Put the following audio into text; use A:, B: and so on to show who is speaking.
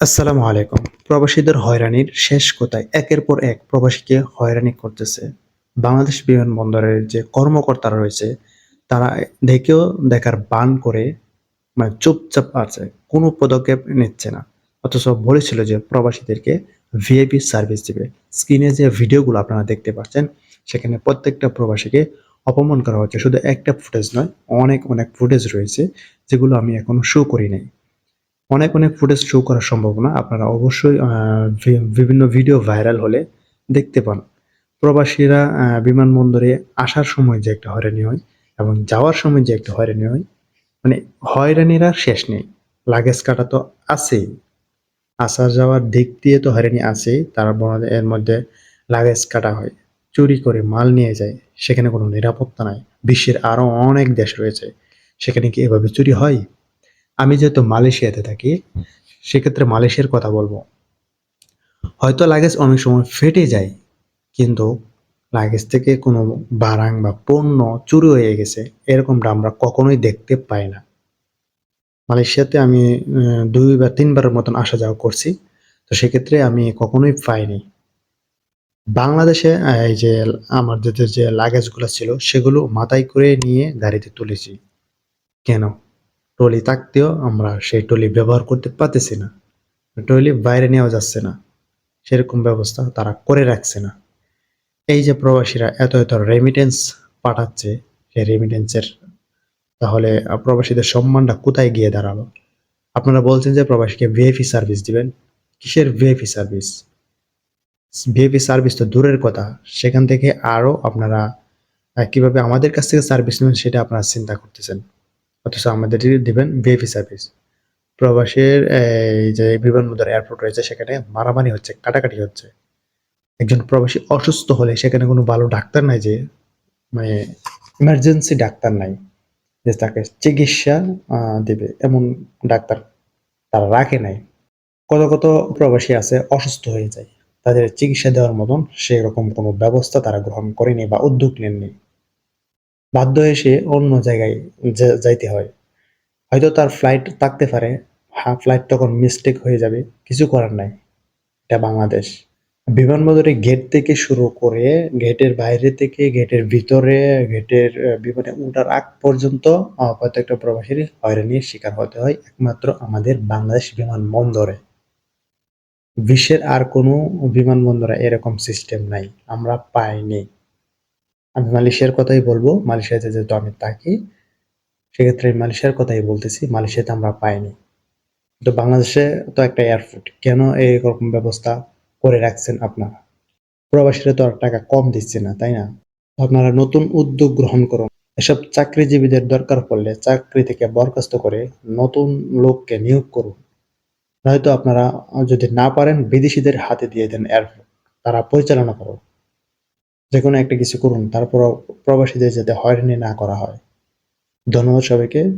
A: আসসালামু আলাইকুম। প্রবাসীদের হয়রানির শেষ কোথায়? একের পর এক প্রবাসীকে হয়রানি করতেছে বাংলাদেশ বিমানবন্দরের যে কর্মকর্তারা রয়েছে, তারা দেখেও দেখার বান করে মানে চুপচাপ আছে, কোনো পদক্ষেপ নিচ্ছে না। অথচ বলেছিল যে প্রবাসীদেরকে ভিআইপি সার্ভিস দিবে। স্ক্রিনে যে ভিডিওগুলো আপনারা দেখতে পাচ্ছেন, সেখানে প্রত্যেকটা প্রবাসীকে অপমান করা হচ্ছে। শুধু একটা ফুটেজ নয়, অনেক অনেক ফুটেজ রয়েছে, যেগুলো আমি এখনও শো করি নাই। অনেক অনেক ফুটেজ শো করা সম্ভব না। আপনারা অবশ্যই বিভিন্ন ভিডিও ভাইরাল হলে দেখতে পান। প্রবাসীরা বিমানবন্দরে আসার সময় যে একটা হয়রানি হয় এবং যাওয়ার সময় যে একটা হয়রানি হয় মানে হয়রানির শেষ নেই। লাগেজ কাটা তো আছেই। আসা যাওয়ার দিক দিয়ে তো হয়রানি আছেই। তার এর মধ্যে লাগেজ কাটা হয়, চুরি করে মাল নিয়ে যায়। সেখানে কোনো নিরাপত্তা নাই। বিশ্বের আরও অনেক দেশ রয়েছে। সেখানে কি এভাবে চুরি হয়? আমি যেহেতু মালয়েশিয়াতে থাকি, সেক্ষেত্রে মালয়েশিয়ার কথা বলব। হয়তো লাগেজ অনেক সময় ফেটে যায়, কিন্তু লাগেজ থেকে কোনো বারাং বা পণ্য চুরি হয়ে গেছে, এরকমটা আমরা কখনোই দেখতে পাই না। মালয়েশিয়াতে আমি দুই বা তিনবারের মতন আসা যাওয়া করছি, তো সেক্ষেত্রে আমি কখনোই পাইনি। বাংলাদেশে এই যে আমাদের যে লাগেজগুলো ছিল, সেগুলো মাথায় করে নিয়ে গাড়িতে তুলেছি। কেন? ট্রলি থাকতেও আমরা সেই ট্রলি ব্যবহার করতে পারতেছি না। ট্রলি বাইরে নেওয়া যাচ্ছে না। সেরকম ব্যবস্থা তারা করে রাখছে না। এই যে প্রবাসীরা এত এত রেমিটেন্স পাঠাচ্ছে সেই রেমিটেন্সের তাহলে প্রবাসীদের সম্মানটা কোথায় গিয়ে দাঁড়াল? আপনারা বলছেন যে প্রবাসীকে ভিএফি সার্ভিস দিবেন। কিসের ভিএফি সার্ভিস ভিআইপি সার্ভিস তো দূরের কথা। সেখান থেকে আরও আপনারা কীভাবে আমাদের কাছ থেকে সার্ভিস নেবেন সেটা আপনারা চিন্তা করতেছেন। অথচ আমাদের দিবেন ভিআইপি সার্ভিস প্রবাসের, এই যে বিমানবন্দর এয়ারপোর্ট রয়েছে, সেখানে মারামারি হচ্ছে, কাটাকাটি হচ্ছে। একজন প্রবাসী অসুস্থ হলে সেখানে কোনো ভালো ডাক্তার নাই যে মানে ইমার্জেন্সি ডাক্তার নাই, যে তাকে চিকিৎসা দেবে, এমন ডাক্তার তারা রাখে নাই। কত কত প্রবাসী আছে, অসুস্থ হয়ে যায়। তাদের চিকিৎসা দেওয়ার মতন সেরকম কোনো ব্যবস্থা তারা গ্রহণ করেনি বা উদ্যোগ নেননি। বাধ্য হয়ে সে অন্য জায়গায় যাইতে হয়। হয়তো তার ফ্লাইট থাকতে পারে হ্যাঁ ফ্লাইট তখন মিস্টেক হয়ে যাবে, কিছু করার নাই। এটা বাংলাদেশ। বিমানবন্দরে গেট থেকে শুরু করে গেটের বাইরে থেকে গেটের ভিতরে গেটের বিমানে ওঠার আগ পর্যন্ত প্রত্যেকটা প্রবাসীর হয়রানির শিকার হতে হয় একমাত্র আমাদের বাংলাদেশ বিমানবন্দরে। বিশ্বের আর কোনো বিমানবন্দরে এরকম সিস্টেম নাই। আমরা পাইনি। আমি মালয়েশিয়ার কথাই বলব। মালয়েশিয়াতে যেহেতু আমি থাকি, সেক্ষেত্রে মালয়েশিয়ার কথাই বলতেছি, মালয়েশিয়াতে আমরা পাইনি। তো বাংলাদেশে তো একটা এয়ারপোর্ট কেন এরকম ব্যবস্থা করে রাখছেন আপনারা? প্রবাসীরা তো আর টাকা কম দিচ্ছে না, তাই না? আপনারা নতুন উদ্যোগ গ্রহণ করুন। এসব চাকরিজীবীদের দরকার পড়লে চাকরি থেকে বরখাস্ত করে নতুন লোককে নিয়োগ করুন। নয়তো আপনারা যদি না পারেন, বিদেশিদের হাতে দিয়ে দেন এয়ারপোর্ট তারা পরিচালনা করুন। যে কোনো একটা কিছু করুন তারপর প্রবাসীদের যাতে হয়রানি না করা হয়। ধন্যবাদ সবাইকে।